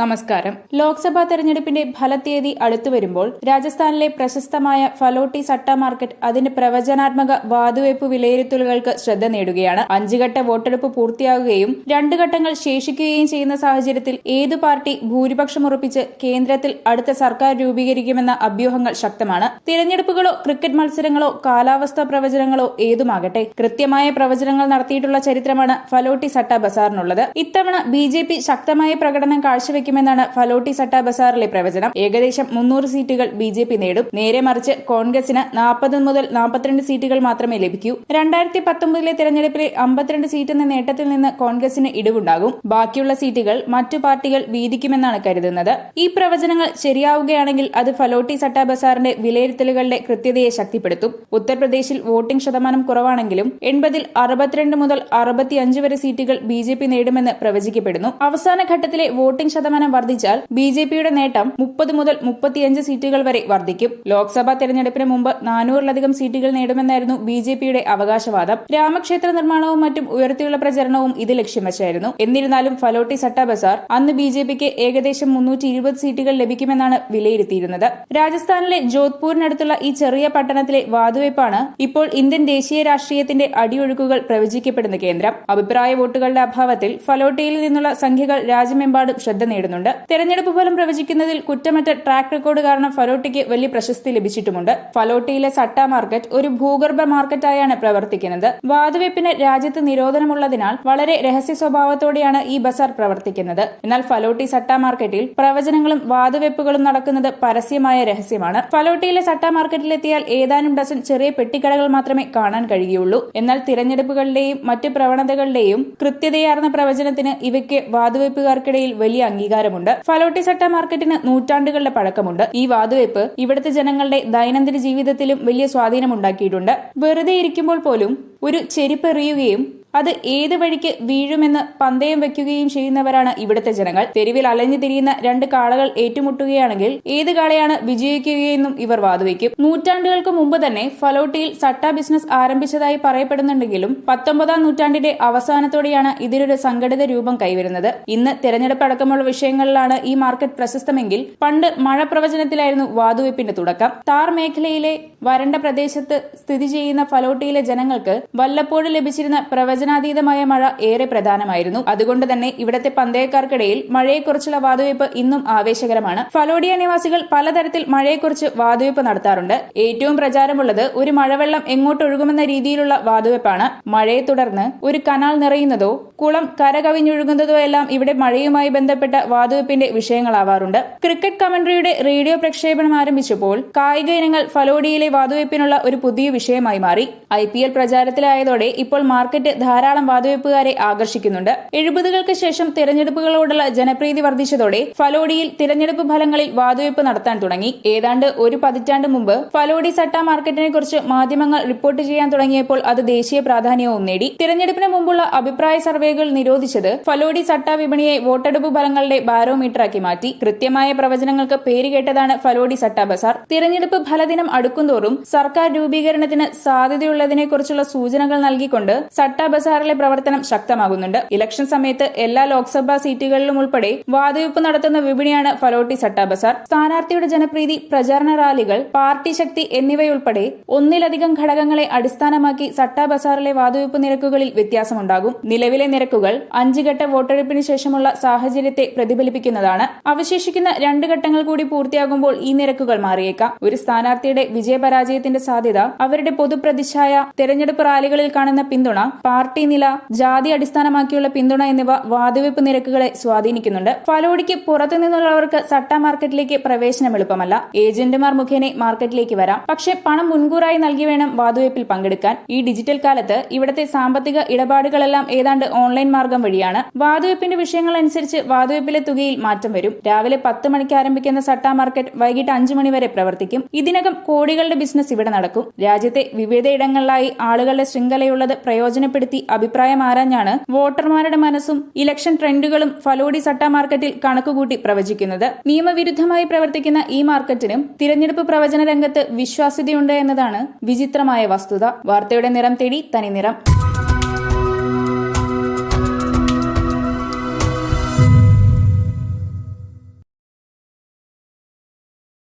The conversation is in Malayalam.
നമസ്കാരം. ലോക്സഭാ തെരഞ്ഞെടുപ്പിന്റെ ഫലത്തീയതി അടുത്തുവരുമ്പോൾ രാജസ്ഥാനിലെ പ്രശസ്തമായ ഫലോട്ടി സട്ട മാർക്കറ്റ് അതിന്റെ പ്രവചനാത്മക വാതുവയ്പ് വിലയിരുത്തലുകൾക്ക് ശ്രദ്ധ നേടുകയാണ്. അഞ്ചുഘട്ട വോട്ടെടുപ്പ് പൂർത്തിയാകുകയും രണ്ട് ഘട്ടങ്ങൾ ശേഷിക്കുകയും ചെയ്യുന്ന സാഹചര്യത്തിൽ ഏതു പാർട്ടി ഭൂരിപക്ഷം ഉറപ്പിച്ച് കേന്ദ്രത്തിൽ അടുത്ത സർക്കാർ രൂപീകരിക്കുമെന്ന അഭ്യൂഹങ്ങൾ ശക്തമാണ്. തിരഞ്ഞെടുപ്പുകളോ ക്രിക്കറ്റ് മത്സരങ്ങളോ കാലാവസ്ഥാ പ്രവചനങ്ങളോ ഏതുമാകട്ടെ കൃത്യമായ പ്രവചനങ്ങൾ നടത്തിയിട്ടുള്ള ചരിത്രമാണ് ഫലോട്ടി സട്ട ബസാറിനുള്ളത്. ഇത്തവണ ബി ശക്തമായ പ്രകടനം കാഴ്ചവെക്കുമെന്നാണ് ഫലോട്ടി സട്ട ബസാറിലെ പ്രവചനം. ഏകദേശം മുന്നൂറ് സീറ്റുകൾ ബി ജെ പി നേടും. നേരെ മറിച്ച് കോൺഗ്രസിന് നാൽപ്പത് മുതൽ നാൽപ്പത്തിരണ്ട് സീറ്റുകൾ മാത്രമേ ലഭിക്കൂ. രണ്ടായിരത്തി പത്തൊമ്പതിലെ തെരഞ്ഞെടുപ്പിലെ അമ്പത്തിരണ്ട് സീറ്റ് എന്ന നേട്ടത്തിൽ നിന്ന് കോൺഗ്രസിന് ഇടിവുണ്ടാകും. ബാക്കിയുള്ള സീറ്റുകൾ മറ്റു പാർട്ടികൾ വീതിക്കുമെന്നാണ് കരുതുന്നത്. ഈ പ്രവചനങ്ങൾ ശരിയാവുകയാണെങ്കിൽ അത് ഫലോട്ടി സട്ട ബസാറിന്റെ വിലയിരുത്തലുകളുടെ കൃത്യതയെ ശക്തിപ്പെടുത്തും. ഉത്തർപ്രദേശിൽ വോട്ടിംഗ് ശതമാനം കുറവാണെങ്കിലും എൺപതിൽ അറുപത്തിരണ്ട് മുതൽ അറുപത്തിയഞ്ച് വരെ സീറ്റുകൾ ബി നേടുമെന്ന് പ്രവചിക്കപ്പെടുന്നു. അവസാന ഘട്ടത്തിലെ വോട്ടിംഗ് ശതമാനം വർദ്ധിച്ചാൽ ബി ജെ പിയുടെ നേട്ടം മുപ്പത് മുതൽ മുപ്പത്തിയഞ്ച് സീറ്റുകൾ വരെ വർദ്ധിക്കും. ലോക്സഭാ തെരഞ്ഞെടുപ്പിന് മുമ്പ് നാനൂറിലധികം സീറ്റുകൾ നേടുമെന്നായിരുന്നു ബി ജെ പിയുടെ അവകാശവാദം. രാമക്ഷേത്ര നിർമ്മാണവും മറ്റും ഉയർത്തിയുള്ള പ്രചരണവും ഇത് ലക്ഷ്യം വെച്ചായിരുന്നു. എന്നിരുന്നാലും ഫലോട്ടി സട്ട ബസാർ അന്ന് ബി ജെ പിക്ക് ഏകദേശം മുന്നൂറ്റി ഇരുപത് സീറ്റുകൾ ലഭിക്കുമെന്നാണ് വിലയിരുത്തിയിരുന്നത്. രാജസ്ഥാനിലെ ജോധ്പൂരിനടുത്തുള്ള ഈ ചെറിയ പട്ടണത്തിലെ വാതുവയ്പാണ് ഇപ്പോൾ ഇന്ത്യൻ ദേശീയ രാഷ്ട്രീയത്തിന്റെ അടിയൊഴുക്കുകൾ പ്രവചിക്കപ്പെടുന്ന കേന്ദ്രം. അഭിപ്രായ വോട്ടുകളുടെ അഭാവത്തിൽ ഫലോട്ടിയിൽ നിന്നുള്ള സംഖ്യകൾ രാജ്യമെമ്പാടും ശ്രദ്ധ നേടുന്നുണ്ട് തെരഞ്ഞെടുപ്പ് ഫലം പ്രവചിക്കുന്നതിൽ കുറ്റമറ്റ ട്രാക്ക് റെക്കോർഡ് കാരണം ഫലോട്ടിക്ക് വലിയ പ്രശസ്തി ലഭിച്ചിട്ടുമുണ്ട്. ഫലോട്ടിയിലെ സട്ട മാർക്കറ്റ് ഒരു ഭൂഗർഭ മാർക്കറ്റായാണ് പ്രവർത്തിക്കുന്നത്. വാതുവെപ്പിന് രാജ്യത്ത് നിരോധനമുള്ളതിനാൽ വളരെ രഹസ്യ സ്വഭാവത്തോടെയാണ് ഈ ബസാർ പ്രവർത്തിക്കുന്നത്. എന്നാൽ ഫലോട്ടി സട്ട മാർക്കറ്റിൽ പ്രവചനങ്ങളും വാതുവെപ്പുകളും നടക്കുന്നത് പരസ്യമായ രഹസ്യമാണ്. ഫലോട്ടിയിലെ സട്ട മാർക്കറ്റിലെത്തിയാൽ ഏതാനും ഡസൻ ചെറിയ പെട്ടിക്കടകൾ മാത്രമേ കാണാൻ കഴിയുള്ളൂ. എന്നാൽ തിരഞ്ഞെടുപ്പുകളുടെയും മറ്റ് പ്രവണതകളുടെയും കൃത്യതയാർന്ന പ്രവചനത്തിന് ഇവയ്ക്ക് വാതുവെപ്പുകാർക്കിടയിൽ വലിയ അംഗീകാരമുണ്ട് ഫലോട്ടി സട്ട മാർക്കറ്റിന് നൂറ്റാണ്ടുകളുടെ പഴക്കമുണ്ട്. ഈ വാതുവയ്പ് ഇവിടുത്തെ ജനങ്ങളുടെ ദൈനംദിന ജീവിതത്തിലും വലിയ സ്വാധീനമുണ്ടാക്കിയിട്ടുണ്ട്. വെറുതെ ഇരിക്കുമ്പോൾ പോലും ഒരു ചെരുപ്പ് എറിയുകയും അത് ഏത് വഴിക്ക് വീഴുമെന്ന് പന്തയം വെക്കുകയും ചെയ്യുന്നവരാണ് ഇവിടുത്തെ ജനങ്ങൾ. തെരുവിൽ അലഞ്ഞു തിരിയുന്ന രണ്ട് കാളകൾ ഏറ്റുമുട്ടുകയാണെങ്കിൽ ഏത് കാളയാണ് വിജയിക്കുകയെന്നും ഇവർ വാദിവയ്ക്കും നൂറ്റാണ്ടുകൾക്ക് മുമ്പ് തന്നെ ഫലോട്ടിയിൽ സട്ട ബിസിനസ് ആരംഭിച്ചതായി പറയപ്പെടുന്നുണ്ടെങ്കിലും പത്തൊമ്പതാം നൂറ്റാണ്ടിന്റെ അവസാനത്തോടെയാണ് ഇതിനൊരു സംഘടിത രൂപം കൈവരുന്നത്. ഇന്ന് തെരഞ്ഞെടുപ്പ് അടക്കമുള്ള വിഷയങ്ങളിലാണ് ഈ മാർക്കറ്റ് പ്രശസ്തമെങ്കിൽ പണ്ട് മഴ പ്രവചനത്തിലായിരുന്നു വാതുവയ്പ്പിന്റെ തുടക്കം. താർ മേഖലയിലെ വരണ്ട പ്രദേശത്ത് സ്ഥിതി ചെയ്യുന്ന ഫലോട്ടിയിലെ ജനങ്ങൾക്ക് വല്ലപ്പോഴും ലഭിച്ചിരുന്ന പ്രവചനാതീതമായ മഴ ഏറെ പ്രധാനമായിരുന്നു. അതുകൊണ്ട് തന്നെ ഇവിടത്തെ പന്തയക്കാർക്കിടയിൽ മഴയെക്കുറിച്ചുള്ള വാതുവയ്പ് ഇന്നും ആവേശകരമാണ്. ഫലോഡിയ നിവാസികൾ പലതരത്തിൽ മഴയെക്കുറിച്ച് വാതുവയ്പ് നടത്താറുണ്ട്. ഏറ്റവും പ്രചാരമുള്ളത് ഒരു മഴവെള്ളം എങ്ങോട്ടൊഴുകുമെന്ന രീതിയിലുള്ള വാതുവയ്പ്പാണ് മഴയെ തുടർന്ന് ഒരു കനാൽ നിറയുന്നതോ കുളം കരകവിഞ്ഞൊഴുകുന്നതോ എല്ലാം ഇവിടെ മഴയുമായി ബന്ധപ്പെട്ട വാതുവയ്പ്പിന്റെ വിഷയങ്ങളാവാറുണ്ട്. ക്രിക്കറ്റ് കമന്ററിയുടെ റേഡിയോ പ്രക്ഷേപണം ആരംഭിച്ചപ്പോൾ കായിക ഇനങ്ങൾ ഫലോഡിയയിലെ വാതുവയ്പ്പിനുള്ള ഒരു പുതിയ വിഷയമായി മാറി. ഐ പ്രചാരത്തിലായതോടെ ഇപ്പോൾ മാർക്കറ്റ് ധാരാളം വാതുവയ്പ്പുകാരെ ആകർഷിക്കുന്നുണ്ട്. എഴുപതുകൾക്ക് ശേഷം തിരഞ്ഞെടുപ്പുകളോടുള്ള ജനപ്രീതി വർദ്ധിച്ചതോടെ ഫലോഡിയിൽ തിരഞ്ഞെടുപ്പ് ഫലങ്ങളിൽ വാതുവയ്പ് നടത്താൻ തുടങ്ങി. ഏതാണ്ട് ഒരു പതിറ്റാണ്ട് മുമ്പ് ഫലോഡി സട്ട മാർക്കറ്റിനെ കുറിച്ച് മാധ്യമങ്ങൾ റിപ്പോർട്ട് ചെയ്യാൻ തുടങ്ങിയപ്പോൾ അത് ദേശീയ പ്രാധാന്യവും നേടി. തിരഞ്ഞെടുപ്പിന് മുമ്പുള്ള അഭിപ്രായ സർവേകൾ നിരോധിച്ചത് ഫലോഡി സട്ട വിപണിയെ വോട്ടെടുപ്പ് ഫലങ്ങളുടെ ബാരോമീറ്ററാക്കി മാറ്റി. കൃത്യമായ പ്രവചനങ്ങൾക്ക് പേരുകേട്ടതാണ് ഫലോഡി സട്ട ബസാർ. തിരഞ്ഞെടുപ്പ് ഫലദിനം അടുക്കുന്തോറും സർക്കാർ രൂപീകരണത്തിന് സാധ്യതയുള്ളതിനെക്കുറിച്ചുള്ള സൂചനകൾ നൽകിക്കൊണ്ട് സട്ട ബസാറിലെ പ്രവർത്തനം ശക്തമാകുന്നുണ്ട്. ഇലക്ഷൻ സമയത്ത് എല്ലാ ലോക്സഭാ സീറ്റുകളിലും ഉൾപ്പെടെ വാതുവയ്പ് നടത്തുന്ന വിപണിയാണ് ഫലോട്ടി സട്ടാ ബസാർ സ്ഥാനാർത്ഥിയുടെ ജനപ്രീതി പ്രചാരണ റാലികൾ പാർട്ടി ശക്തി എന്നിവയുൾപ്പെടെ ഒന്നിലധികം ഘടകങ്ങളെ അടിസ്ഥാനമാക്കി സട്ടാ ബസാറിലെ വാതുവയ്പ് നിരക്കുകളിൽ വ്യത്യാസമുണ്ടാകും. നിലവിലെ നിരക്കുകൾ അഞ്ച് ഘട്ട വോട്ടെടുപ്പിന് ശേഷമുള്ള സാഹചര്യത്തെ പ്രതിഫലിപ്പിക്കുന്നതാണ്. അവശേഷിക്കുന്ന രണ്ട് ഘട്ടങ്ങൾ കൂടി പൂർത്തിയാകുമ്പോൾ ഈ നിരക്കുകൾ മാറിയേക്കാം. ഒരു സ്ഥാനാർത്ഥിയുടെ വിജയപരാജയത്തിന്റെ സാധ്യത അവരുടെ പൊതുപ്രതിച്ഛായ തെരഞ്ഞെടുപ്പ് റാലികളിൽ കാണുന്ന പിന്തുണ പാർട്ടി നില ജാതി അടിസ്ഥാനമാക്കിയുള്ള പിന്തുണ എന്നിവ വാതുവെപ്പ് നിരക്കുകളെ സ്വാധീനിക്കുന്നുണ്ട്. ഫലോഡിക്ക് പുറത്തു നിന്നുള്ളവർക്ക് സട്ട മാർക്കറ്റിലേക്ക് പ്രവേശനം എളുപ്പമല്ല. ഏജന്റുമാർ മുഖേന മാർക്കറ്റിലേക്ക് വരാം. പക്ഷേ പണം മുൻകൂറായി നൽകി വേണം വാതുവെപ്പിൽ പങ്കെടുക്കാൻ. ഈ ഡിജിറ്റൽ കാലത്ത് ഇവിടത്തെ സാമ്പത്തിക ഇടപാടുകളെല്ലാം ഏതാണ്ട് ഓൺലൈൻ മാർഗം വഴിയാണ്. വാതുവെപ്പിന്റെ വിഷയങ്ങൾ അനുസരിച്ച് വാതുവെപ്പിലെ തുകയിൽ മാറ്റം വരും. രാവിലെ പത്ത് മണിക്ക് ആരംഭിക്കുന്ന സട്ട മാർക്കറ്റ് വൈകിട്ട് അഞ്ചു മണി വരെ പ്രവർത്തിക്കും. ഇതിനകം കോടികളുടെ ബിസിനസ് ഇവിടെ നടക്കും. രാജ്യത്തെ വിവിധയിടങ്ങളിലായി ആളുകളുടെ ശൃംഖലയുള്ളത് പ്രയോജനപ്പെടുത്തി അഭിപ്രായം ആരാഞ്ഞാണ് വോട്ടർമാരുടെ മനസ്സും ഇലക്ഷൻ ട്രെൻഡുകളും ഫലോഡി സട്ട മാർക്കറ്റിൽ കണക്കുകൂട്ടി പ്രവചിക്കുന്നത്. നിയമവിരുദ്ധമായി പ്രവർത്തിക്കുന്ന ഈ മാർക്കറ്റിനും തിരഞ്ഞെടുപ്പ് പ്രവചന രംഗത്ത് വിശ്വാസ്യതയുണ്ട് എന്നതാണ് വിചിത്രമായ വസ്തുത. വാർത്തയുടെ നിറം തേടി തനി നിറം